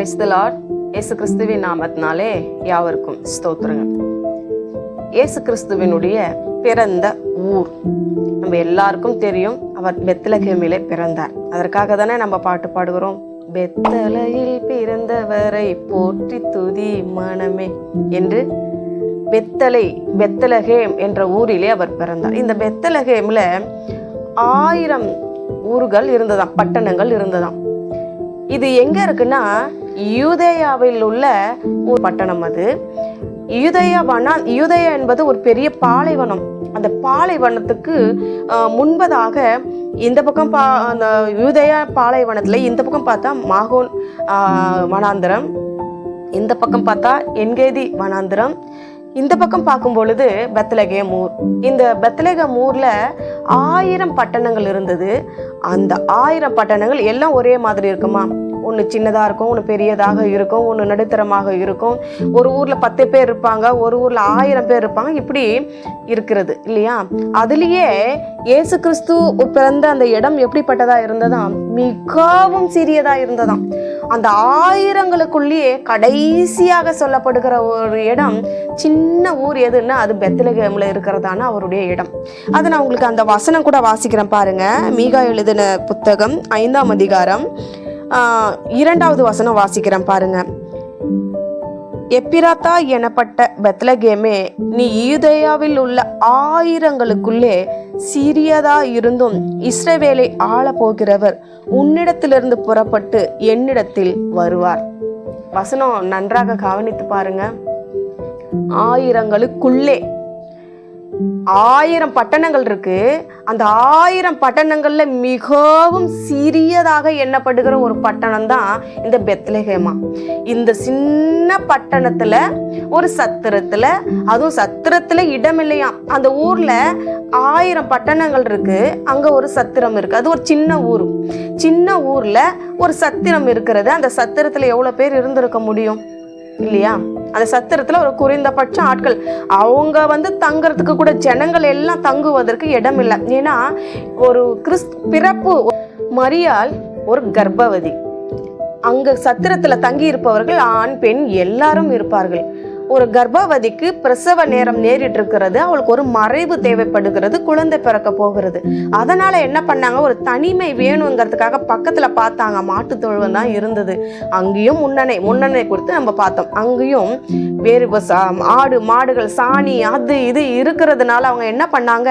கிறிஸ்தலாட் இயேசு கிறிஸ்துவின் நாமத்தினாலே யாவருக்கும் ஸ்தோத்திரங்க இயேசு கிறிஸ்துவினுடைய பிறந்த ஊர். நம்ம எல்லாருக்கும் தெரியும் அவர் பெத்தலகேமிலே பிறந்தார். அதற்காக தானே நம்ம பாட்டு பாடுகிறோம். பெத்தலையில் பிறந்தவரை போற்றி துதி மனமே என்று பெத்தலை பெத்தலகேம் என்ற ஊரிலே அவர் பிறந்தார். இந்த பெத்தலகேமில் ஆயிரம் ஊர்கள் இருந்ததாம் பட்டணங்கள் இருந்ததாம். இது எங்கே இருக்குன்னா யூதேயாவில் உள்ள ஒரு பட்டணம் அது. யூதயா வனா யூதயா என்பது ஒரு பெரிய பாலைவனம். அந்த பாலைவனத்துக்கு முன்பதாக இந்த பக்கம் பா அந்த யூதயா பாலைவனத்தில் இந்த பக்கம் பார்த்தா மாகோன் வனாந்திரம். இந்த பக்கம் பார்த்தா என்கேதி வனாந்திரம். இந்த பக்கம் பார்க்கும் பொழுது பெத்தலகேம் ஊர். இந்த பெத்தலகம் ஊரில் ஆயிரம் பட்டணங்கள் இருந்தது. அந்த ஆயிரம் பட்டணங்கள் எல்லாம் ஒரே மாதிரி இருக்குமா? ஒன்று சின்னதாக இருக்கும் ஒன்று பெரியதாக இருக்கும் ஒன்று நடுத்தரமாக இருக்கும். ஒரு ஊரில் பத்து பேர் இருப்பாங்க ஒரு ஊரில் ஆயிரம் பேர் இருப்பாங்க இப்படி இருக்கிறது இல்லையா? அதுலேயே இயேசு கிறிஸ்து பிறந்த அந்த இடம் எப்படிப்பட்டதாக இருந்ததாம் மிகவும் சிறியதாக இருந்ததாம். அந்த ஆயிரங்களுக்குள்ளேயே கடைசியாக சொல்லப்படுகிற ஒரு இடம் சின்ன ஊர் எதுன்னா அது பெத்தலகேமில் இருக்கிறதான அவருடைய இடம். அதை நான் உங்களுக்கு அந்த வசனம் கூட வாசிக்கிறேன் பாருங்க. மீகா எழுதின புத்தகம் ஐந்தாம் அதிகாரம் இரண்டாவது வசனம் வாசிக்கிறேன் பாருங்க. எப்பிராத்தா எனப்பட்ட பெத்லகேமே நீ யூதேயாவில் உள்ள ஆயிரங்களுக்குள்ளே சிறியதா இருந்தும் இஸ்ரவேலை ஆள போகிறவர் உன்னிடத்திலிருந்து புறப்பட்டு என்னிடத்தில் வருவார். வசனம் நன்றாக கவனித்து பாருங்க. ஆயிரங்களுக்குள்ளே ஆயிரம் பட்டணங்கள் இருக்கு. அந்த ஆயிரம் பட்டணங்கள்ல மிகவும் சிறியதாக எண்ணப்படுகிற ஒரு பட்டணம் தான் இந்த பெத்லஹேமா. இந்த சின்ன பட்டணத்துல ஒரு சத்திரத்துல அதுவும் சத்திரத்துல இடம் இல்லையாம் அந்த ஊர்ல ஆயிரம் பட்டணங்கள் இருக்கு. அங்க ஒரு சத்திரம் இருக்கு. அது ஒரு சின்ன ஊர். சின்ன ஊர்ல ஒரு சத்திரம் இருக்கிறது. அந்த சத்திரத்துல எவ்வளவு பேர் இருந்திருக்க முடியும்? இல்லையா? அந்த சத்திரத்தில் ஒரு குறைந்தபட்ச ஆட்கள். அவங்க வந்து தங்குறதுக்கு கூட ஜனங்கள் எல்லாம் தங்குவதற்கு இடம் இல்லை ஏன்னா ஒரு கிறிஸ் பிறப்பு மரியால் ஒரு கர்ப்பவதி. அங்க சத்திரத்தில் தங்கி இருப்பவர்கள் ஆண் பெண் எல்லாரும் இருப்பார்கள். ஒரு கர்ப்பவதிக்கு பிரசவ நேரம் நேரிட்டு இருக்கிறது அவளுக்கு ஒரு மறைவு தேவைப்படுகிறது குழந்தை பிறக்க போகிறது. அதனால என்ன பண்ணாங்க? ஒரு தனிமை வேணுங்கிறதுக்காக பக்கத்துல பார்த்தாங்க. மாட்டு தொழுவம் தான் இருந்தது. அங்கேயும் முன்னணை முன்னணை கொடுத்து நம்ம பார்த்தோம். அங்கேயும் வேறு சா- ஆடு மாடுகள் சாணி அது இது இருக்கிறதுனால அவங்க என்ன பண்ணாங்க?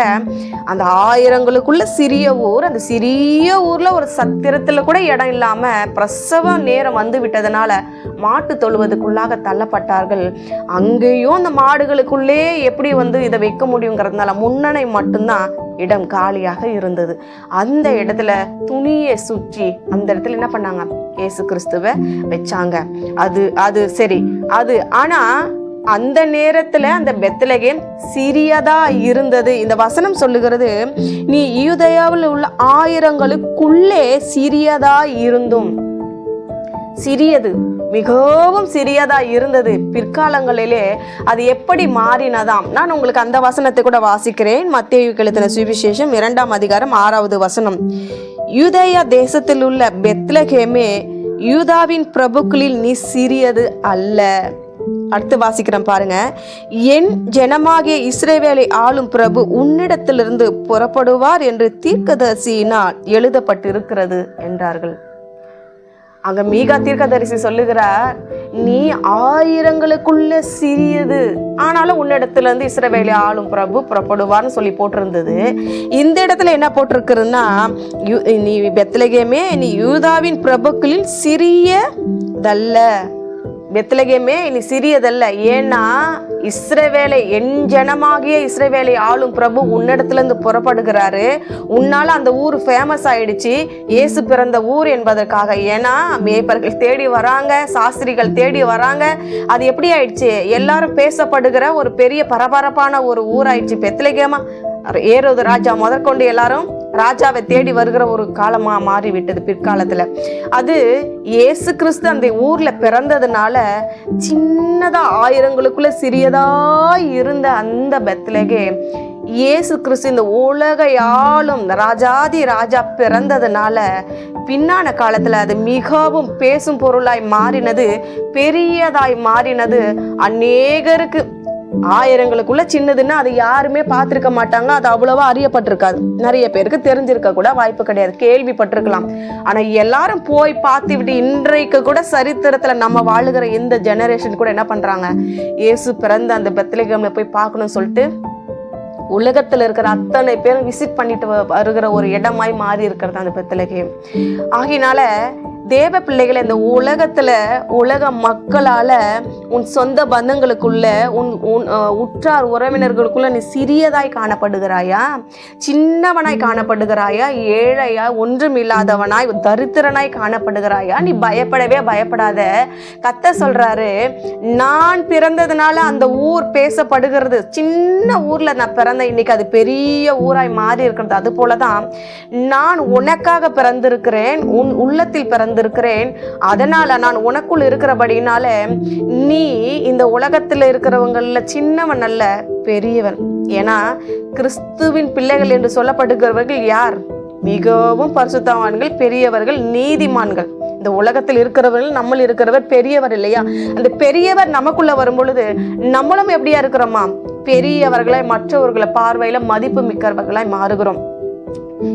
அந்த ஆயிரங்களுக்குள்ள சிறிய ஊர் அந்த சிறிய ஊர்ல ஒரு சத்திரத்துல கூட இடம் இல்லாம பிரசவ நேரம் வந்து விட்டதுனால மாட்டு தொழுவதுக்குள்ளாக தள்ளப்பட்டார்கள். அங்கேயும் அந்த மாடுகளுக்குள்ளே எப்படி வந்து இதை வைக்க முடியுங்கிறதுனால முன்னணை மட்டும்தான் இடம் காலியாக இருந்தது. அந்த இடத்துல துணியை சுற்றி அந்த இடத்துல என்ன பண்ணாங்க? இயேசு கிறிஸ்துவை வச்சாங்க. அது அது சரி அது ஆனா அந்த நேரத்துல அந்த பெத்லகேம் சிறியதா இருந்தது. இந்த வசனம் சொல்லுகிறது நீ யூதயாவில் உள்ள ஆயிரங்களுக்குள்ளே சிறியதா இருந்தும் சிறியது மிகவும் சிறியதா இருந்தது. பிற்காலங்களிலே அது எப்படி மாறினதாம்? நான் உங்களுக்கு அந்த வசனத்தை கூட வாசிக்கிறேன். மத்திய எழுத்தின சுவிசேஷம் இரண்டாம் அதிகாரம் ஆறாவது வசனம். யூதேயா தேசத்தில் உள்ள பெத்லகேமே யூதாவின் பிரபுக்களில் நீ சிறியது அல்ல. அடுத்து வாசிக்கிறேன் பாருங்க. என் ஜனமாகிய இஸ்ரேவேலை ஆளும் பிரபு உன்னிடத்திலிருந்து புறப்படுவார் என்று தீர்க்கதர்சியினால் எழுதப்பட்டிருக்கிறது என்றார்கள். அங்க மீகா தீர்க்கதரிசி சொல்லுகிறார் நீ ஆயிரங்களுக்குள்ள சிறியது. ஆனாலும் உன்னிடத்துல இருந்து இஸ்ரவேலி ஆளும் பிரபு புறப்படுவார்னு சொல்லி போட்டிருந்தது. இந்த இடத்துல என்ன போட்டிருக்குதுன்னா யூ- நீ பெத்தலகேமே நீ யூதாவின் பிரபுக்களில் சிறியதல்ல. பெத்தலகேமே இனி சிறியதல்ல. ஏன்னா இஸ்ரவேலை என் ஜனமாகிய இஸ்ரவேலை ஆளும் பிரபு உன்னிடத்துலேருந்து புறப்படுகிறாரு. உன்னால் அந்த ஊர் ஃபேமஸ் ஆயிடுச்சு. இயேசு பிறந்த ஊர் என்பதற்காக. ஏன்னா மேய்ப்பர்கள் தேடி வராங்க சாஸ்திரிகள் தேடி வராங்க. அது எப்படி ஆயிடுச்சு? எல்லாரும் பேசப்படுகிற ஒரு பெரிய பரபரப்பான ஒரு ஊர் ஆயிடுச்சு பெத்லகேமா ஏரோது ராஜா முதற்கொண்டு எல்லாரும் ராஜாவை தேடி வருகிற ஒரு காலமா மாறிவிட்டது பிற்காலத்தில் பிற்காலத்துல. அது இயேசு கிறிஸ்து அந்த ஊர்ல பிறந்ததுனால சின்னதா ஆயிரங்களுக்குள்ள சிறியதா இருந்த அந்த பெத்லகே இயேசு கிறிஸ்து இந்த உலகையாலும் ஆளும் ராஜாதி ராஜா பிறந்ததுனால பின்னான காலத்துல அது மிகவும் பேசும் பொருளாய் மாறினது பெரியதாய் மாறினது அநேகருக்கு. ஆயிரங்களுக்குள்ள சின்னதுன்னா அது யாருமே பார்த்துருக்க மாட்டாங்க. அது அவ்வளவா அறியப்பட்டிருக்காது. நிறைய பேருக்கு தெரிஞ்சிருக்க கூட வாய்ப்பு கிடையாது. கேள்விப்பட்டிருக்கலாம். ஆனா எல்லாரும் போய் பார்த்து விட்டு இன்றைக்கு கூட சரித்திரத்துல நம்ம வாழுகிற இந்த ஜெனரேஷன் கூட என்ன பண்றாங்க? இயேசு பிறந்த அந்த பெத்லகேம்ல போய் பார்க்கணும்னு சொல்லிட்டு உலகத்தில் இருக்கிற அத்தனை பேரும் விசிட் பண்ணிட்டு வருகிற ஒரு இடமாய் மாறி இருக்கிறது அந்த பெத்தலகேம் ஆகினால தேவ பிள்ளைகளை இந்த உலகத்தில் உலக மக்களால் உன் சொந்த பந்தங்களுக்குள்ள உன் உன் உற்றார் உறவினர்களுக்குள்ள நீ சிறியதாய் காணப்படுகிறாயா? சின்னவனாய் காணப்படுகிறாயா? ஏழையா? ஒன்றுமில்லாதவனாய் தரித்திரனாய் காணப்படுகிறாயா? நீ பயப்படவே பயப்படாத. கத்த சொல்றாரு நான் பிறந்ததுனால அந்த ஊர் பேசப்படுகிறது. சின்ன ஊர்ல நான் பிறந்த இன்னைக்கு அது பெரிய ஊராய் மாறி இருக்கிறது. அது போலதான் நான் உனக்காக பிறந்திருக்கிறேன் உன் உள்ளத்தில் பிறந்திருக்கிறேன். அதனால நான் உனக்குள் இருக்கிறபடினால நீ இந்த உலகத்துல இருக்கிறவங்களில் சின்னவன் அல்ல பெரியவன். ஏன்னா கிறிஸ்துவின் பிள்ளைகள் என்று சொல்லப்படுகிறவர்கள் யார்? மிகவும் பரிசுத்தவான்கள் பெரியவர்கள் நீதிமான்கள். இந்த உலகத்தில் இருக்கிறவர்கள் நம்மள் இருக்கிறவர் பெரியவர் இல்லையா? அந்த பெரியவர் நமக்குள்ள வரும் பொழுது நம்மளும் எப்படியா இருக்கிறோமா? பெரியவர்களாய் மற்றவர்களை பார்வையில மதிப்பு மிக்கவர்களாய் மாறுகிறோம்.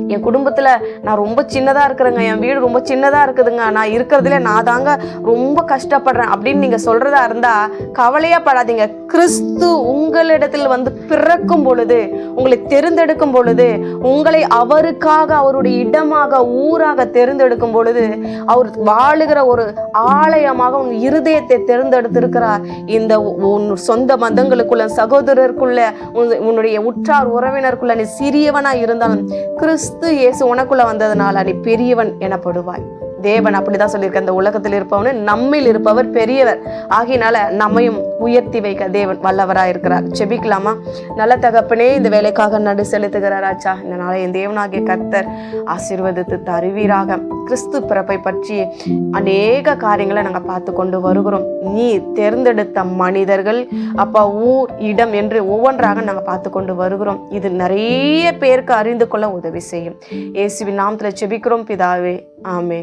என் குடும்பத்தில் நான் ரொம்ப சின்னதாக இருக்கிறேங்க. என் வீடு ரொம்ப சின்னதாக இருக்குதுங்க. நான் இருக்கிறதுல நான் தாங்க ரொம்ப கஷ்டப்படுறேன். அப்படின்னு நீங்கள் சொல்கிறதா இருந்தால் கவலையாக படாதீங்க. கிறிஸ்து உங்களிடத்தில் வந்து பிறக்கும் பொழுது உங்களை தெரிந்தெடுக்கும் பொழுது உங்களை அவருக்காக அவருடைய இடமாக ஊராக தெரிந்தெடுக்கும் பொழுது அவர் வாழுகிற ஒரு ஆலயமாக உன் இருதயத்தை தேர்ந்தெடுத்திருக்கிறார். இந்த உன் சொந்த பந்தங்களுக்குள்ள சகோதரருக்குள்ள உன்- உன்னுடைய உற்றார் உறவினருக்குள்ள நீ சிறியவனாக இருந்தாலும் கிறிஸ்து கிறிஸ்து இயேசு உனக்குள்ள வந்ததுனால நீ பெரியவன் எனப்படுவாய். தேவன் அப்படிதான் சொல்லியிருக்க இந்த உலகத்தில் இருப்பவனு நம்மில் இருப்பவர் பெரியவர். ஆகினால நம்மையும் உயர்த்தி வைக்க தேவன் வல்லவராக இருக்கிறார். செபிக்கலாமா? நல்ல தகப்பனே இந்த வேலைக்காக நடு செலுத்துகிறாராச்சா இந்த நாளை என் தேவனாகிய கர்த்தர் ஆசீர்வதித்து தருவீராக. கிறிஸ்து பிறப்பை பற்றி அநேக காரியங்களை நாங்கள் பார்த்து கொண்டு வருகிறோம். நீ தேர்ந்தெடுத்த மனிதர்கள் அப்பா ஊர் இடம் என்று ஒவ்வொன்றாக நாங்கள் பார்த்து கொண்டு வருகிறோம். இது நிறைய பேருக்கு அறிந்து கொள்ள உதவி செய்யும். இயேசுவின் நாமத்தில் செபிக்கிறோம் பிதாவே. ஆமே